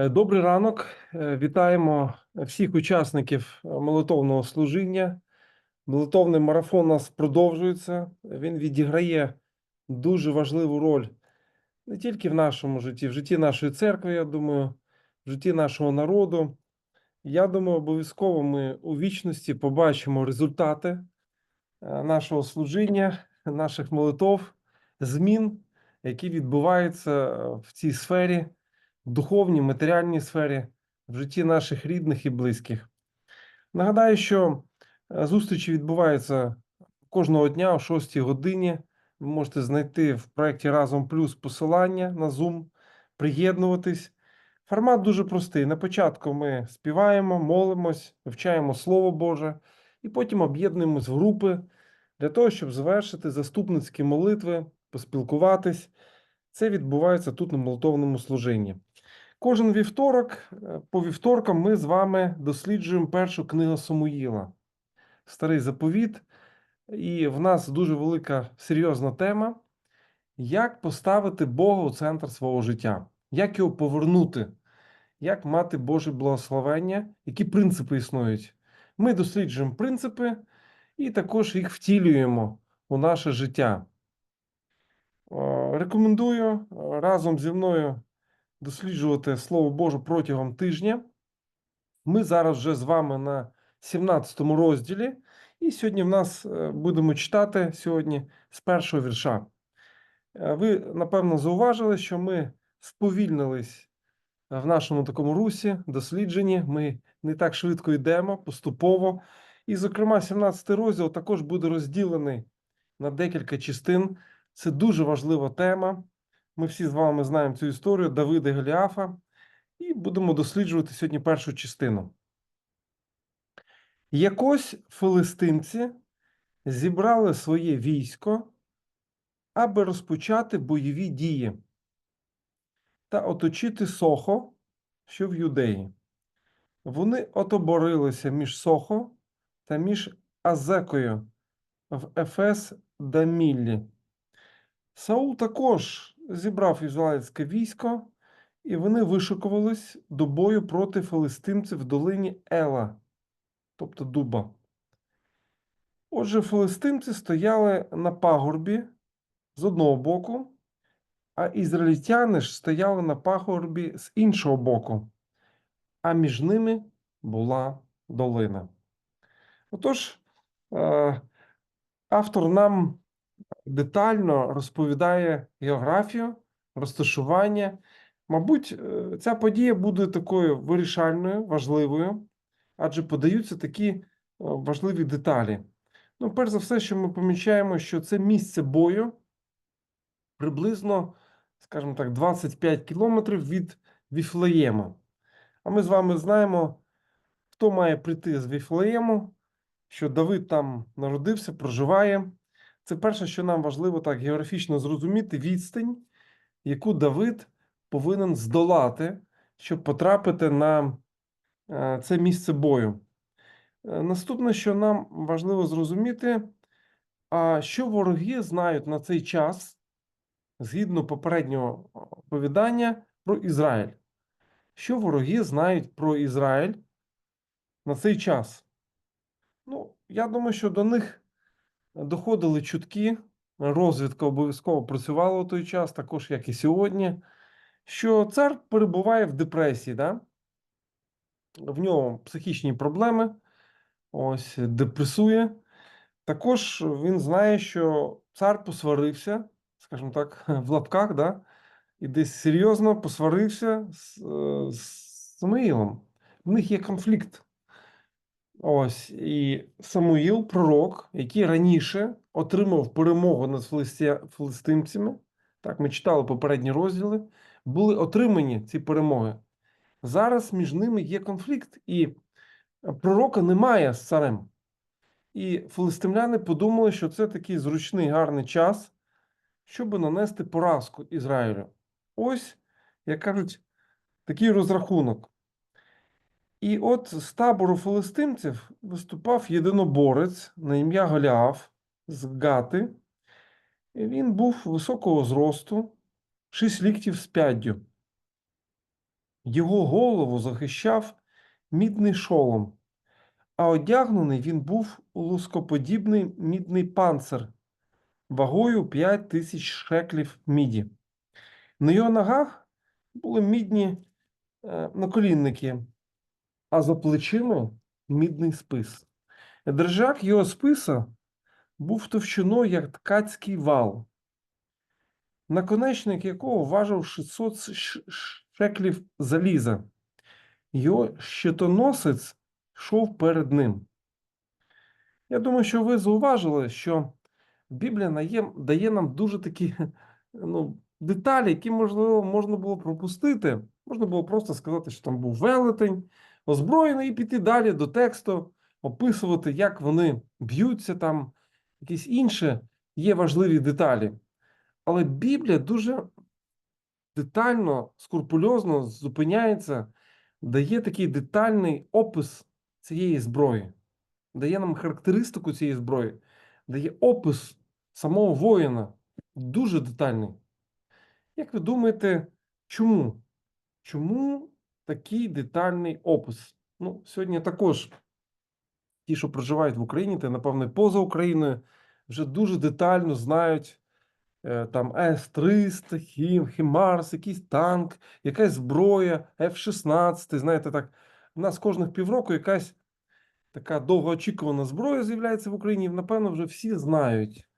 Е, Добрий ранок. Е, Вітаємо всіх учасників е, молитовного служіння. Молитовний марафон у нас продовжується. Він відіграє дуже важливу роль не тільки в нашому житті, в житті нашої церкви, я думаю, в житті нашого народу. Я думаю, обов'язково ми у вічності побачимо результати нашого служіння, наших молитов, змін, які відбуваються в цій сфері в духовній, матеріальній сфері, в житті наших рідних і близьких. Нагадаю, що е, зустрічі відбуваються кожного дня о 6 годині. Ви можете знайти в проєкті Разом Плюс посилання на Zoom, приєднуватись. Формат дуже простий. На початку ми співаємо, молимось, вивчаємо Слово Боже, і потім об'єднуємось в групи для того, щоб завершити заступницькі молитви, поспілкуватись. Це відбувається тут на молитовному служінні. Кожен вівторок, е, по вівторкам, ми з вами досліджуємо першу книгу Самуїла, Старий заповіт. І в нас дуже велика серйозна тема: як поставити Бога у центр свого життя, як його повернути, як мати Боже благословення, які принципи існують. Ми досліджуємо принципи і також їх втілюємо у наше життя. Рекомендую е, разом зі мною досліджувати Слово Боже протягом тижня. Ми зараз вже з вами на 17 розділі, і сьогодні в нас е, будемо читати сьогодні з першого вірша. Е, Ви, напевно, зауважили, що ми сповільнились в нашому такому русі, дослідженні. Ми не так швидко йдемо, поступово. І, зокрема, 17 розділ також буде розділений на декілька частин. Це дуже важлива тема. Ми всі з вами знаємо цю історію Давида і Голіафа, і будемо досліджувати сьогодні першу частину. Якось филистимці зібрали своє військо, аби розпочати бойові дії та оточити Сохо, що в Юдеї. Вони отоборилися між Сохо та між Азекою в Ефес Даміллі. Саул також зібрав ізраїльське військо, і вони вишикувались до бою проти филистимців в долині Ела, тобто Дуба. Отже, филистимці стояли на пагорбі з одного боку, а ізраїльтяни ж стояли на пагорбі з іншого боку, а між ними була долина. Отож, е, автор нам детально розповідає географію, розташування. Мабуть, е, ця подія буде такою вирішальною, важливою, адже подаються такі е, важливі деталі. Ну, перш за все, що ми помічаємо, що це місце бою приблизно, скажімо так, 25 кілометрів від Віфлеєма. А ми з вами знаємо, хто має прийти з Віфлеєму, що Давид там народився, проживає. Це перше, що нам важливо так географічно зрозуміти відстань, яку Давид повинен здолати, щоб потрапити на е, це місце бою. Е, Наступне, що нам важливо зрозуміти, а що вороги знають на цей час, згідно попереднього оповідання, про Ізраїль. Що вороги знають про Ізраїль на цей час? Ну, я думаю, що до них доходили чутки, розвідка обов'язково працювала у той час, також як і сьогодні, що цар перебуває в депресії, да? в нього психічні проблеми, ось депресує. Також він знає, що цар посварився, скажімо так, в лапках, да? і десь серйозно посварився з, е, з Самуїлом. В них є конфлікт. Ось і Самуїл, пророк, який раніше отримав перемогу над филистимцями. Так, ми читали попередні розділи, були отримані ці перемоги. Зараз між ними є конфлікт, і пророка немає з царем. І филистимляни подумали, що це такий зручний гарний час, щоб нанести поразку Ізраїлю. Ось, як кажуть, такий розрахунок. І от з табору филистимців виступав єдиноборець на ім'я Голіаф з Гати. І він був високого зросту, шість ліктів з п'яддю. Його голову захищав мідний шолом, а одягнений він був у лускоподібний мідний панцир вагою 5 тисяч шеклів міді. На його ногах були мідні е, наколінники, а за плечима мідний спис. Держак його списа був товщиною, як ткацький вал, наконечник якого важив 600 ш- ш- шеклів заліза. Його щитоносець йшов перед ним. Я думаю, що ви зауважили, що Біблія дає нам дуже такі ну, деталі, які, можливо, можна було пропустити. Можна було просто сказати, що там був велетень, озброєний, і піти далі до тексту, описувати, як вони б'ються там, якісь інші є важливі деталі. Але Біблія дуже детально, скрупульозно зупиняється, дає такий детальний опис цієї зброї, дає нам характеристику цієї зброї, дає опис самого воїна дуже детальний. Як ви думаєте, чому? Чому такий детальний опис? Ну, сьогодні також ті, що проживають в Україні, та, напевне, поза Україною, вже дуже детально знають е, там С-300, Хім, Хімарс, якийсь танк, якась зброя, F-16. Знаєте, так, у нас кожних півроку якась така довгоочікувана зброя з'являється в Україні. і, Напевно, вже всі знають,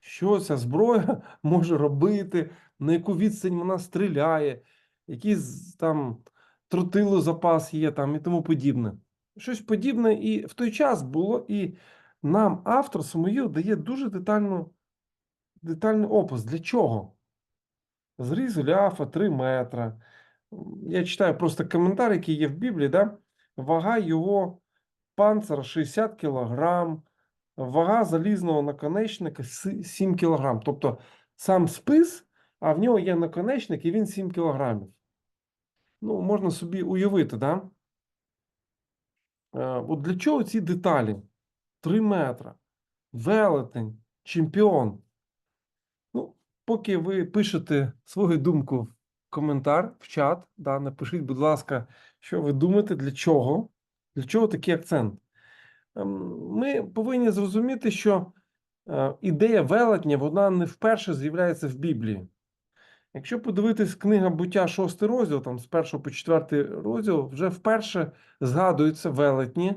що ця зброя може робити, на яку відстань вона стріляє, який з- там тротилозапас є там і тому подібне. Щось подібне і в той час було, і нам автор Самуїл дає дуже детальну, детальний опис. Для чого? Зріз Ляфа 3 метра. Я читаю просто коментар, який є в Біблії, да? вага його панцира 60 кілограм, вага залізного наконечника 7 кілограм. Тобто сам спис, а в нього є наконечник, і він 7 кілограмів. Ну, можна собі уявити, да? Е, От для чого ці деталі? 3 метра, велетень, чемпіон. Ну, поки ви пишете свою думку в коментар, в чат, да, напишіть, будь ласка, що ви думаєте, для чого? Для чого такий акцент? Ем, Ми повинні зрозуміти, що е, ідея велетня, вона не вперше з'являється в Біблії. Якщо подивитись книга буття 6 розділ, там з 1 по 4 розділ, вже вперше згадуються велетні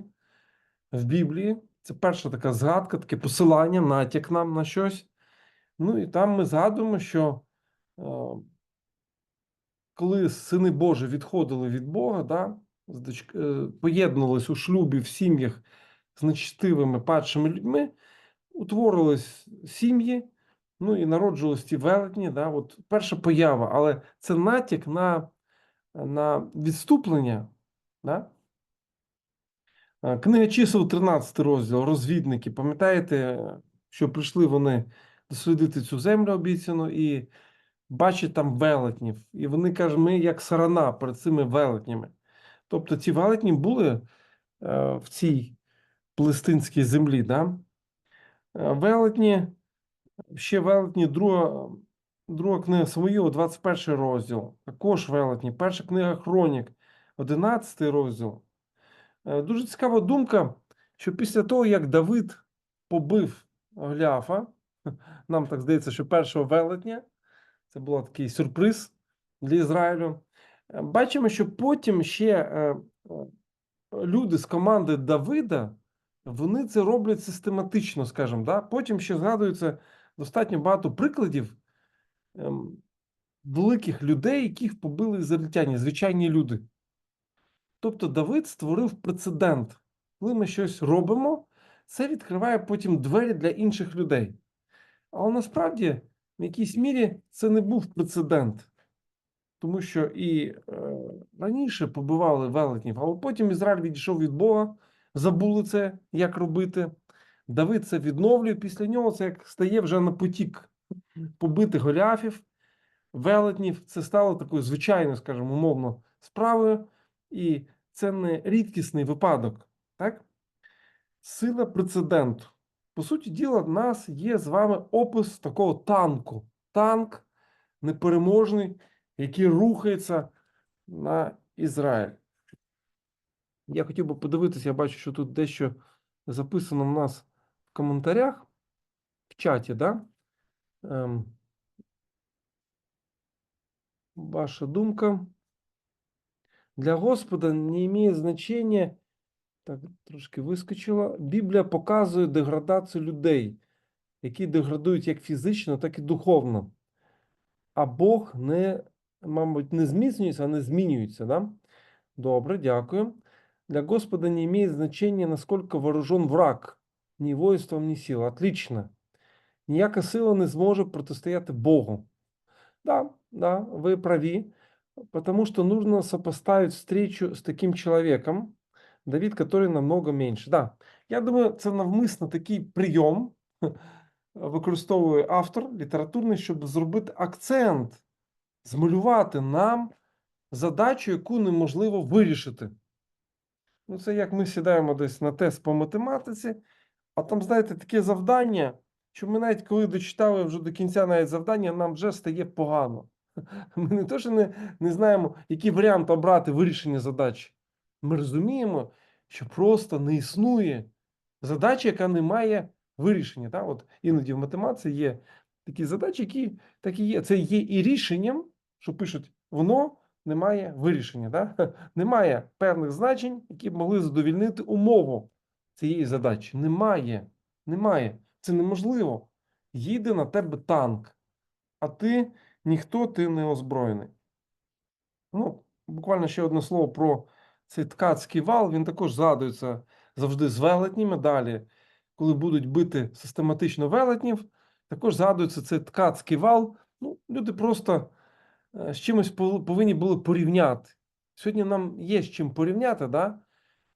в Біблії. Це перша така згадка, таке посилання, натяк нам на щось. Ну і там ми згадуємо, що е, коли сини Божі відходили від Бога, да, е, поєднувались у шлюбі в сім'ях з нечистивими падшими людьми, утворились сім'ї, ну і народжувались ті велетні. Да, от перша поява, але це натяк на, на відступлення. Да? Е, Книга чисел, 13 розділ, розвідники. Пам'ятаєте, що прийшли вони дослідити цю землю обіцяну і бачать там велетнів. І вони кажуть, ми як сарана перед цими велетнями. Тобто ці велетні були е, в цій палестинській землі. Да? Е, Велетні, ще велетні, друга, друга книга Самуїла, 21 розділ. Також велетні. Перша книга Хронік, 11 розділ. Е, Дуже цікава думка, що після того, як Давид побив Голіафа, нам так здається, що першого велетня, це був такий сюрприз для Ізраїлю. е, Бачимо, що потім ще е, люди з команди Давида, вони це роблять систематично, скажімо. Да? Потім ще згадується достатньо багато прикладів ем, великих людей, яких побили ізраїльтяні, звичайні люди. Тобто Давид створив прецедент. Коли ми щось робимо, це відкриває потім двері для інших людей. Але насправді, в якійсь мірі, це не був прецедент. Тому що і е, раніше побивали велетнів, але потім Ізраїль відійшов від Бога, забули це, як робити. Давид це відновлює. Після нього це як стає вже на потік побити голіафів, велетнів. Це стало такою звичайною, скажімо, умовно, справою. І це не рідкісний випадок. Так? Сила прецеденту. По суті діла, в нас є з вами опис такого танку. Танк непереможний, який рухається на Ізраїль. Я хотів би подивитися, я бачу, що тут дещо записано в нас в коментарях, в чаті, да? Ем, ваша думка. Для Господа не має значення, так, трошки вискочила. Біблія показує деградацію людей, які деградують як фізично, так і духовно. А Бог не, мабуть, не зміцнюється, а не змінюється. Да? Добре, дякую. Для Господа не имеет значения, насколько вооружен враг, ні воїнством, ні сила. Отлично. Ніяка сила не зможе протистояти Богу. Да, да, вы праві, потому что нужно сопоставить встречу с таким человеком, Давид, который намного меньше. Да, я думаю, це навмисно такий прийом використовує автор літературний, щоб зробити акцент, змалювати нам задачу, яку неможливо вирішити. Ну, це як ми сідаємо десь на тест по математиці, а там, знаєте, таке завдання, що ми навіть коли дочитали вже до кінця навіть завдання, нам вже стає погано. Ми не то, що не, не знаємо, який варіант обрати вирішення задачі. Ми розуміємо, що просто не існує задачі, яка не має вирішення. Так? От іноді в математиці є такі задачі, які так і є. Це є і рішенням, що пишуть, воно не має вирішення. Да? Немає певних значень, які б могли задовільнити умову цієї задачі. Немає. Немає. Це неможливо. Їде на тебе танк, а ти ніхто ти не озброєний. Ну, буквально ще одне слово про цей ткацький вал. Він також згадується завжди з велетнями. Далі, коли будуть бити систематично велетнів, також згадується цей ткацький вал. Ну, люди просто е, з чимось повинні були порівняти. Сьогодні нам є з чим порівняти, да?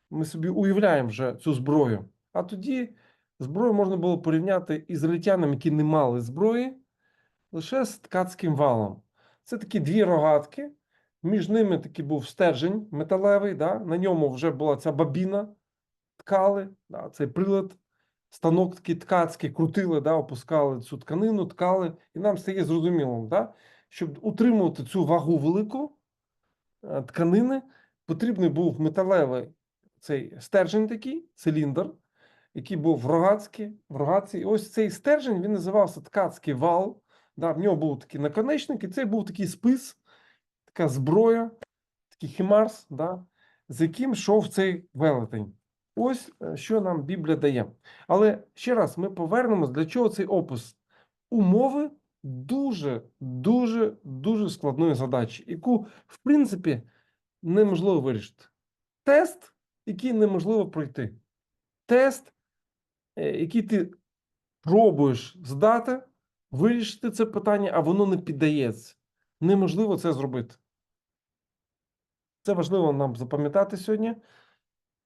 Ми собі уявляємо вже цю зброю. А тоді зброю можна було порівняти ізраїльтянам, які не мали зброї, лише з ткацьким валом. Це такі дві рогатки. Між ними такий був стержень металевий, да? на ньому вже була ця бабіна, ткали, да? цей прилад, станок такий ткацький, крутили, да? опускали цю тканину, ткали. І нам стає зрозумілим, да? щоб утримувати цю вагу велику е, тканини, потрібний був металевий цей стержень такий, циліндр, який був в рогацькі, в рогатці. І ось цей стержень він називався ткацький вал. Да, в нього був такий наконечник, і це був такий спис, така зброя, такий хімарс, да, з яким йшов цей велетень. Ось е, що нам Біблія дає. Але ще раз ми повернемось, для чого цей опис? Умови дуже, дуже, дуже складної задачі, яку, в принципі, неможливо вирішити. Тест, який неможливо пройти. Тест, е, який ти пробуєш здати, вирішити це питання, а воно не піддається. Неможливо це зробити. Це важливо нам запам'ятати сьогодні.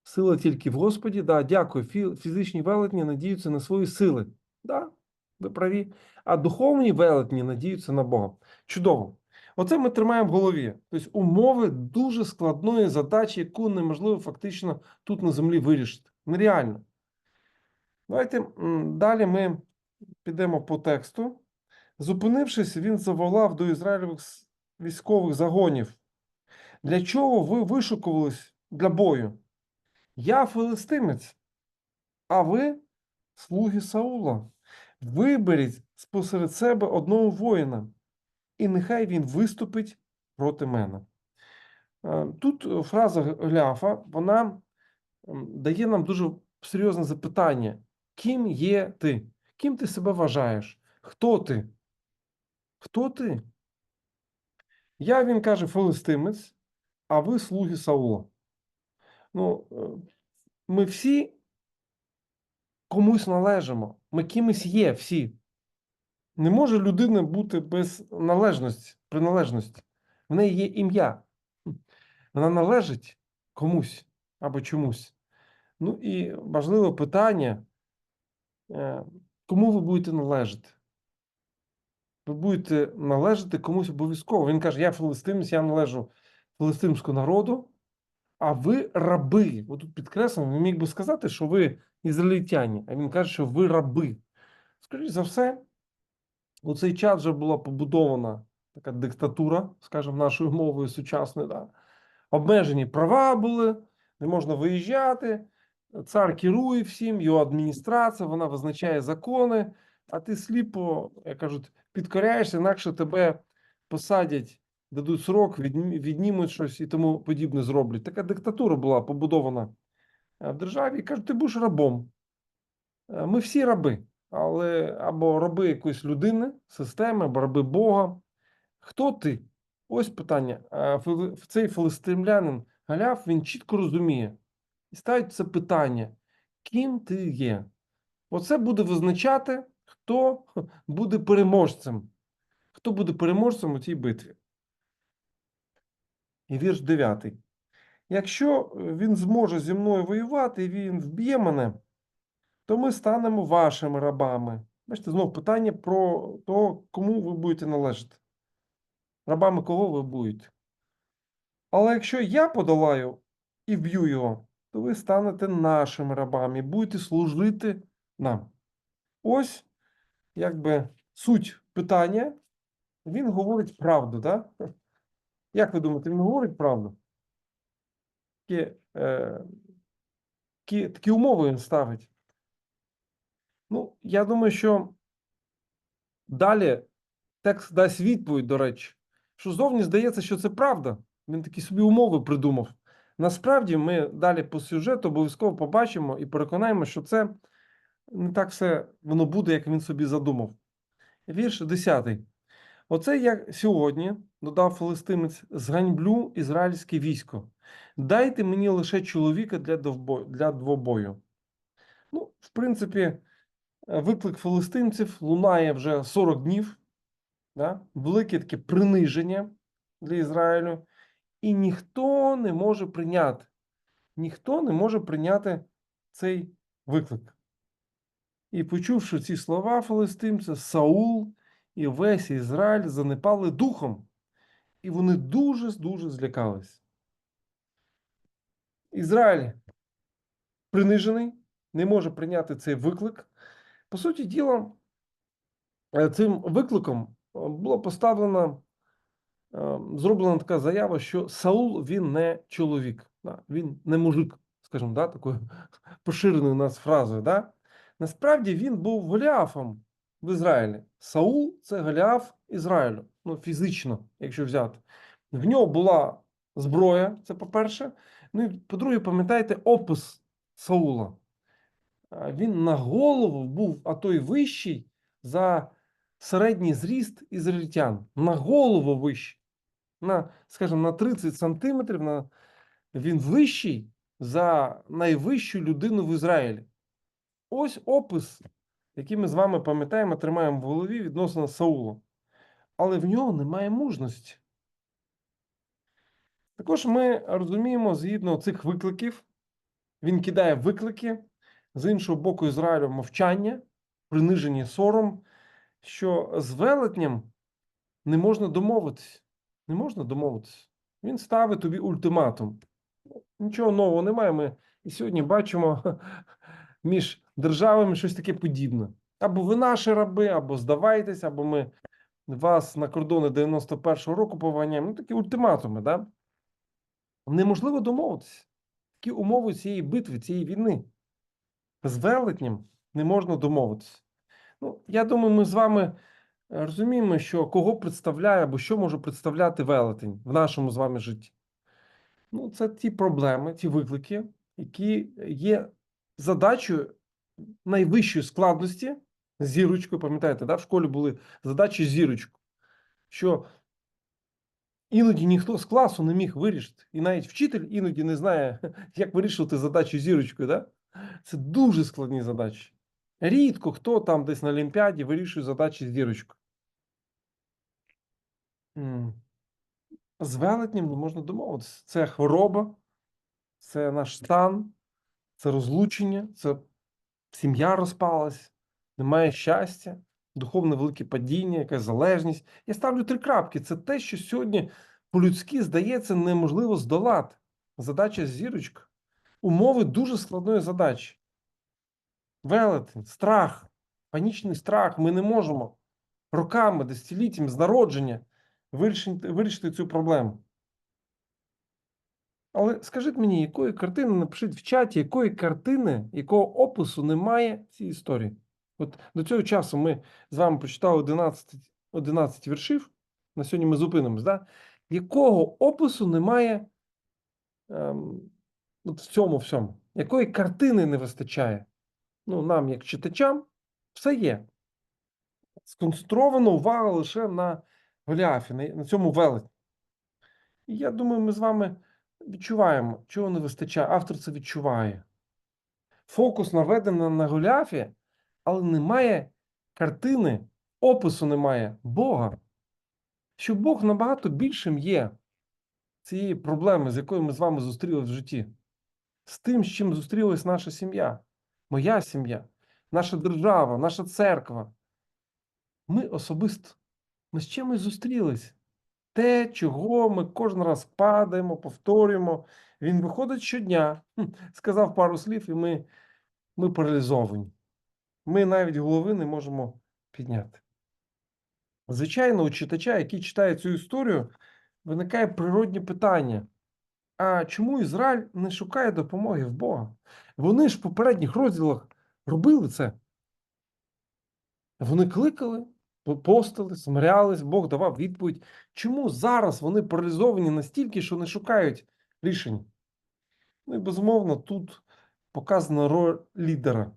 Сила тільки в Господі. Да, дякую. Фізичні велетні надіються на свої сили. Да, ви праві. А духовні велетні надіються на Бога. Чудово. Оце ми тримаємо в голові. Тобто умови дуже складної задачі, яку неможливо фактично тут на землі вирішити. Нереально. Давайте далі ми підемо по тексту. Зупинившись, він заволав до Ізраїльових с- військових загонів. Для чого ви вишукувались для бою? Я филистимець, а ви слуги Саула. Виберіть спосеред себе одного воїна, і нехай він виступить проти мене. Е, Тут е, фраза Гляфа, вона дає нам дуже серйозне запитання: ким є ти? Ким ти себе вважаєш? Хто ти? Хто ти? Я, він каже, филистимець, а ви слуги Саула. Ну, е, ми всі комусь належимо. Ми кимось є всі. Не може людина бути без належності, приналежності. В неї є ім'я. Вона належить комусь або чомусь. Ну і важливе питання, е, кому ви будете належати? Ви будете належати комусь обов'язково. Він каже: Я филистимець, я належу филистимському народу, а ви раби. Отут підкреслено, він міг би сказати, що ви ізраїльтяні, а він каже, що ви раби. Скоріше за все, у цей час вже була побудована така диктатура, скажімо, нашою мовою сучасною. Да? обмежені права були, не можна виїжджати. Цар керує всім, його адміністрація, вона визначає закони, а ти сліпо, як кажуть, підкоряєшся, інакше тебе посадять, дадуть срок, віднімуть щось і тому подібне зроблять. Така диктатура була побудована е, в державі. І кажуть, ти будеш рабом. Е, Ми всі раби, але або раби якоїсь людини, системи, або раби Бога. Хто ти? Ось питання. В цей филистимлянин Галяв він чітко розуміє і ставить це питання: ким ти є? Оце буде визначати, хто буде переможцем. Хто буде переможцем у цій битві? І вірш 9. Якщо е, він зможе зі мною воювати він вб'є мене, то ми станемо вашими рабами. Бачите, знов питання про те, кому ви будете належати. Рабами кого ви будете. Але якщо я подолаю і вб'ю його, то ви станете нашими рабами будете служити нам. Ось якби суть питання. Він говорить правду, так? Як ви думаєте, він говорить правду? Такі, е, такі, такі умови він ставить. Ну, я думаю, що далі текст дасть відповідь, до речі, що зовні здається, що це правда. Він такі собі умови придумав. Насправді, ми далі по сюжету обов'язково побачимо і переконаємо, що це не так все воно буде, як він собі задумав. Вірш 10. Оце я сьогодні, додав филистимець, зганьблю ізраїльське військо. Дайте мені лише чоловіка для, двобою. Ну, в принципі, виклик филистимців лунає вже 40 днів. Да? Велике таке приниження для Ізраїлю. І ніхто не може прийняти. Ніхто не може прийняти цей виклик. І почувши ці слова филистимця, Саул і весь Ізраїль занепали духом, і вони дуже-дуже злякались. Ізраїль принижений, не може прийняти цей виклик. По суті діла, цим викликом була поставлена, зроблена така заява, що Саул він не чоловік, він не мужик, скажімо, да, такою поширеною у нас фразою. Да? Насправді він був Голіафом в Ізраїлі. Саул це Голіаф Ізраїлю, ну фізично, якщо взяти. В нього була зброя, це по-перше. Ну і по-друге, пам'ятаєте опис Саула. Він на голову був, а то й вищий за середній зріст ізраїльтян. На голову вищий. На, скажімо, на 30 сантиметрів на... він вищий за найвищу людину в Ізраїлі. Ось опис, який ми з вами пам'ятаємо, тримаємо в голові відносно Саула. Але в нього немає мужності. Також ми розуміємо, згідно цих викликів, він кидає виклики, з іншого боку, Ізраїлю мовчання, приниження сором, що з велетням не можна домовитись. Не можна домовитись. Він ставить тобі ультиматум. Нічого нового немає. Ми і сьогодні бачимо між державами щось таке подібне. Або ви наші раби, або здавайтесь, або ми вас на кордони 91-го року пованяємо. Ну, такі ультиматуми, да? Неможливо домовитися. Такі умови цієї битви, цієї війни. З велетнем не можна домовитися. Ну, я думаю, ми з вами е, розуміємо, що кого представляє або що може представляти велетень в нашому з вами житті. Ну, це ті проблеми, ті виклики, які є задачею найвищої складності зірочкою. Пам'ятаєте, да? в школі були задачі з зірочкою, що іноді ніхто з класу не міг вирішити. І навіть вчитель іноді не знає, як вирішувати задачу зірочкою. Да? Це дуже складні задачі. Рідко хто там десь на Олімпіаді вирішує задачі з зірочкою. М. З велетнем не можна домовитися. Це хвороба, це наш стан, це розлучення, це сім'я розпалась, немає щастя, духовне велике падіння, якась залежність. Я ставлю три крапки. Це те, що сьогодні по-людськи здається неможливо здолати. Задача з зірочкою. Умови дуже складної задачі. Велетень, страх, панічний страх. Ми не можемо роками, десятиліттями з народження вирішити, вирішити цю проблему. Але скажіть мені, якої картини, напишіть в чаті, якої картини, якого опису немає в цій історії? От до цього часу ми з вами прочитали 11, 11 віршів. На сьогодні ми зупинимось, да? Якого опису немає ем, от в цьому всьому? Якої картини не вистачає? Ну, нам, як читачам, все є. Сконцентрована увага лише на Голіафі, на, цьому велетні. І я думаю, ми з вами відчуваємо, чого не вистачає. Автор це відчуває. Фокус наведений на Голіафі, але немає картини, опису немає Бога. Що Бог набагато більшим є цієї проблеми, з якою ми з вами зустрілися в житті, з тим, з чим зустрілась наша сім'я, моя сім'я, наша держава, наша церква. Ми особисто, ми з чимось зустрілись. Те, чого ми кожен раз падаємо, повторюємо. Він виходить щодня, сказав пару слів, і ми, ми паралізовані. Ми навіть голови не можемо підняти. Звичайно, у читача, який читає цю історію, виникає природні питання. А чому Ізраїль не шукає допомоги в Бога? Вони ж в попередніх розділах робили це. Вони кликали, постили, смирялись, Бог давав відповідь. Чому зараз вони паралізовані настільки, що не шукають рішень? Ну і безумовно, тут показана роль лідера.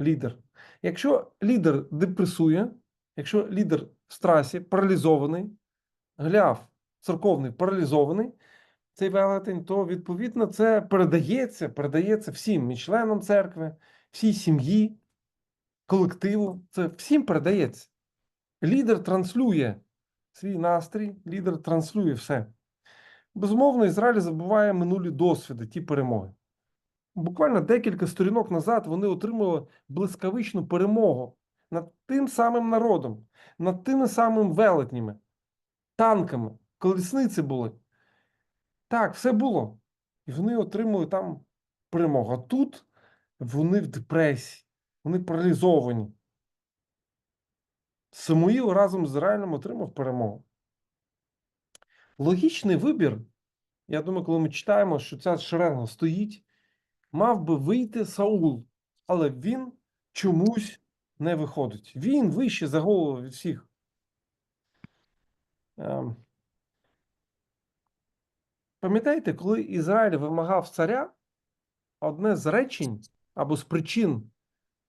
Лідер. Якщо лідер депресує, якщо лідер в страсі паралізований, гляв церковний паралізований, цей велетень, то відповідно це передається, передається всім членам церкви, всій сім'ї, колективу. Це всім передається. Лідер транслює свій настрій, лідер транслює все. Безумовно, Ізраїль забуває минулі досвіди, ті перемоги. Буквально декілька сторінок назад вони отримали блискавичну перемогу над тим самим народом, над тими самими велетнями, танками, колісниці були. Так, все було. І вони отримали там перемогу. А тут вони в депресії, вони паралізовані. Самуїл разом з Ізраїлем отримав перемогу. Логічний вибір, я думаю, коли ми читаємо, що ця шеренга стоїть, мав би вийти Саул, але він чомусь не виходить. Він вище за голову від всіх. Ем. Пам'ятаєте, коли Ізраїль вимагав царя, одне з речень або з причин,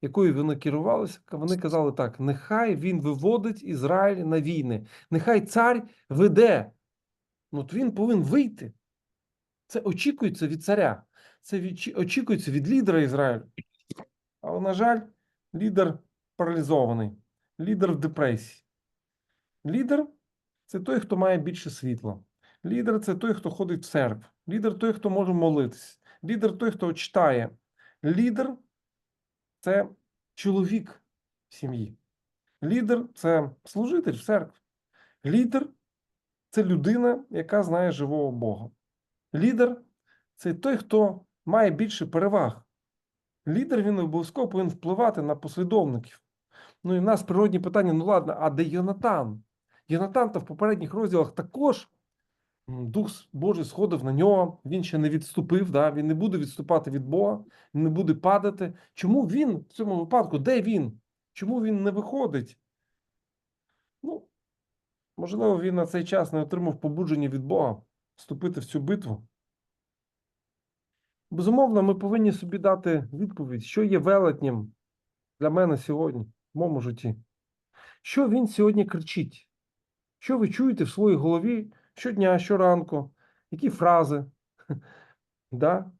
якою вони керувалися, вони казали так: нехай він виводить Ізраїль на війни, нехай цар веде. Ну, от він повинен вийти. Це очікується від царя, це очікується від лідера Ізраїлю. Але, на жаль, лідер паралізований, лідер в депресії. Лідер це той, хто має більше світла. Лідер це той, хто ходить в церкву. Лідер той, хто може молитись. Лідер той, хто читає. Лідер це чоловік в сім'ї. Лідер це служитель в церкві. Лідер це людина, яка знає живого Бога. Лідер це той, хто має більше переваг. Лідер він обов'язково повинен впливати на послідовників. Ну і в нас природні питання: ну ладно, а де Йонатан? Йонатан то в попередніх розділах також Дух Божий сходив на нього, він ще не відступив, да? він не буде відступати від Бога, не буде падати. Чому він в цьому випадку? Де він? Чому він не виходить? Ну, можливо, він на цей час не отримав побудження від Бога вступити в цю битву. Безумовно, ми повинні собі дати відповідь, що є велетнім для мене сьогодні, в моєму житті. Що він сьогодні кричить? Що ви чуєте в своїй голові щодня, щоранку? Які фрази? да?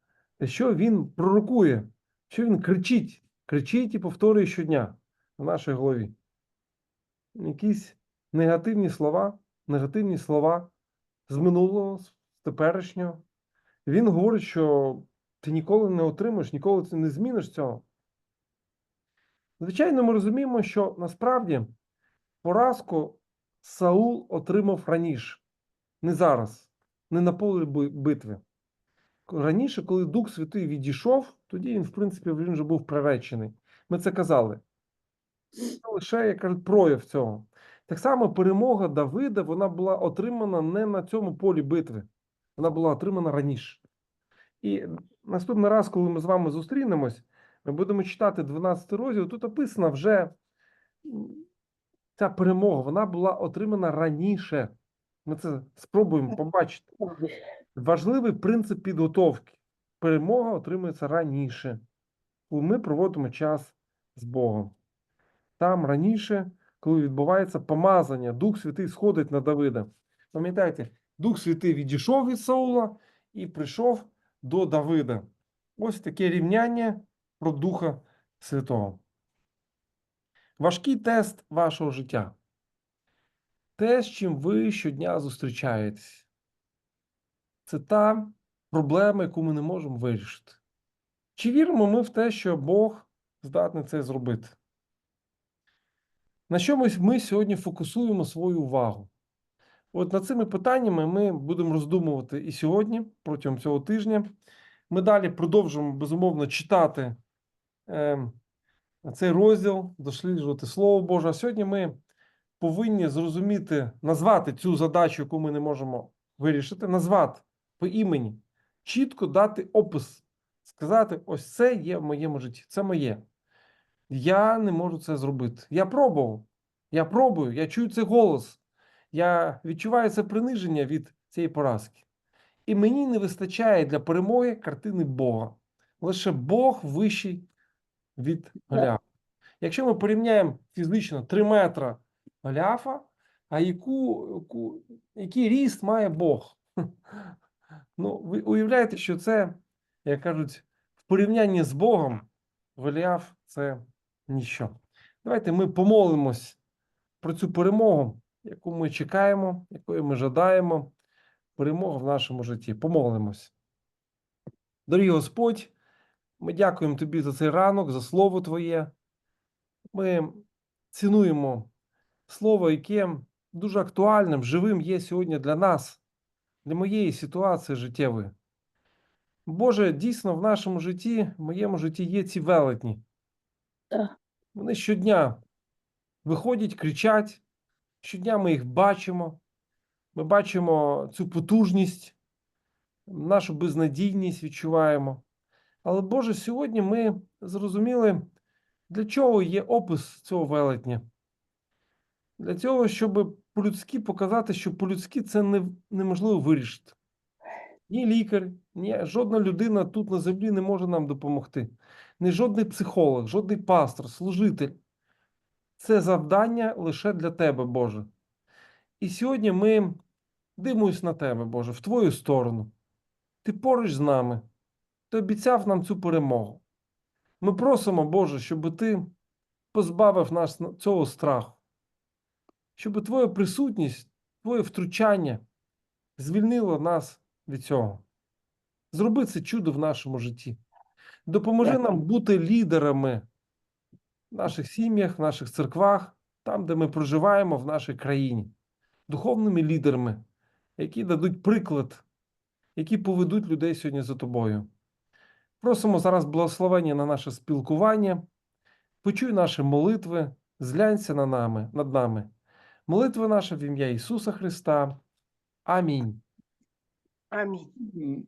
Що він пророкує? Що він кричить? Кричить і повторює щодня в нашій голові. Якісь негативні слова, негативні слова з минулого, з теперішнього. Він говорить, що ти ніколи не отримаєш, ніколи ти не зміниш цього. Звичайно, ми розуміємо, що насправді поразку Саул отримав раніше, не зараз, не на полі битви. Раніше, коли Дух Святий відійшов, тоді він, в принципі, він вже був приречений. Ми це казали. Це лише як прояв цього. Так само перемога Давида вона була отримана не на цьому полі битви. вона була отримана раніше. І наступний раз, коли ми з вами зустрінемось, ми будемо читати 12 розділ. Тут описана вже ця перемога, вона була отримана раніше. Ми це спробуємо побачити. Важливий принцип підготовки. Перемога отримується раніше, коли ми проводимо час з Богом. Там раніше, коли відбувається помазання, Дух Святий сходить на Давида. Пам'ятаєте, Дух Святий відійшов від Саула і прийшов до Давида. Ось таке рівняння про Духа Святого. Важкий тест вашого життя. Те, з чим ви щодня зустрічаєтесь. Це та проблема, яку ми не можемо вирішити. Чи віримо ми в те, що Бог здатний це зробити? На чомусь ми сьогодні фокусуємо свою увагу. От над цими питаннями ми будемо роздумувати і сьогодні, протягом цього тижня. Ми далі продовжуємо безумовно читати е, цей розділ, досліджувати Слово Боже. А сьогодні ми повинні зрозуміти, назвати цю задачу, яку ми не можемо вирішити, назвати по імені, чітко дати опис, сказати: ось це є в моєму житті, це моє. Я не можу це зробити. Я пробував. Я пробую, я чую цей голос. Я відчуваю це приниження від цієї поразки. І мені не вистачає для перемоги картини Бога. Лише Бог вищий від Голіафа. Якщо ми порівняємо фізично 3 метра Голіафа, а яку, який ріст має Бог? Ну, ви уявляєте, що це, як кажуть, в порівнянні з Богом, Голіаф це ніщо. Давайте ми помолимось про цю перемогу, яку ми чекаємо, якої ми жадаємо, перемогу в нашому житті. Помолимось. Дорогий Господь, ми дякуємо Тобі за цей ранок, за слово Твоє. Ми цінуємо слово, яке дуже актуальним, живим є сьогодні для нас, для моєї ситуації життєвої. Боже, дійсно в нашому житті, в моєму житті є ці велетні. Вони щодня виходять, кричать. Щодня ми їх бачимо. Ми бачимо цю потужність, нашу безнадійність відчуваємо. Але, Боже, сьогодні ми зрозуміли, для чого є опис цього велетня. Для цього, щоб по-людськи показати, що по-людськи це не, неможливо вирішити. Ні лікар, ні жодна людина тут на землі не може нам допомогти. Ні жодний психолог, жодний пастор, служитель. Це завдання лише для тебе, Боже. І сьогодні ми дивимось на тебе, Боже, в Твою сторону. Ти поруч з нами. Ти обіцяв нам цю перемогу. Ми просимо, Боже, щоб Ти позбавив нас цього страху, щоб Твоя присутність, Твоє втручання звільнило нас від цього. Зроби це чудо в нашому житті. Допоможи нам бути лідерами в наших сім'ях, в наших церквах, там, де ми проживаємо в нашій країні, духовними лідерами, які дадуть приклад, які поведуть людей сьогодні за тобою. Просимо зараз благословення на наше спілкування. Почуй наші молитви, зглянься на нами, над нами. Молитва наша в ім'я Ісуса Христа. Амінь. Амінь.